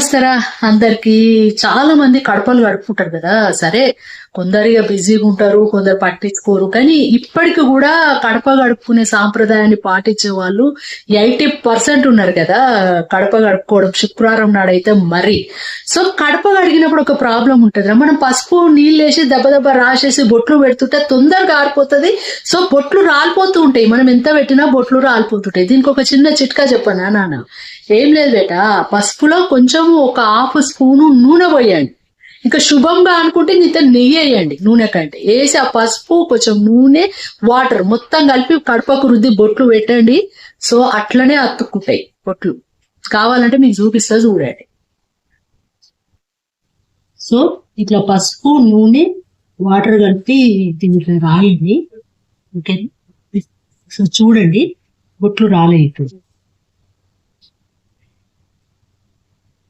నమస్తేరా అందరికి చాలా మంది కడపలు గడుపుకుంటారు కదా. సరే కొందరిగా బిజీగా ఉంటారు కొందరు పట్టించుకోరు. కానీ ఇప్పటికి కూడా కడప గడుపుకునే సాంప్రదాయాన్ని పాటించే వాళ్ళు ఎయిటీ పర్సెంట్ ఉన్నారు కదా కడప గడుపుకోవడం శుక్రవారం నాడైతే మరి. సో కడప గడిగినప్పుడు ఒక ప్రాబ్లం ఉంటుంది మనం పసుపు నీళ్ళు వేసి దెబ్బ దెబ్బ రాసేసి బొట్లు పెడుతుంటే తొందరగా ఆరిపోతుంది. సో బొట్లు రాలిపోతూ ఉంటాయి. మనం ఎంత పెట్టినా బొట్లు రాలిపోతుంటాయి. దీనికి ఒక చిన్న చిట్కా చెప్పనా నాన్న? ఏం లేదు బేట. పసుపులో కొంచెం ఒక హాఫ్ స్పూను నూనె పోయండి. ఇంకా శుభంగా అనుకుంటే ఇంత నెయ్యి వేయండి నూనె కంటే. వేసి ఆ పసుపు కొంచెం నూనె వాటర్ మొత్తం కలిపి కడపకు రుద్ది బొట్లు పెట్టండి. సో అట్లనే అతుక్కుంటాయి బొట్లు. కావాలంటే మీకు చూపిస్తా చూడండి. సో ఇట్లా పసుపు నూనె వాటర్ కలిపి దీంట్లో రాలింది ఓకే? సో చూడండి బొట్లు రాలేదు. ఇప్పుడు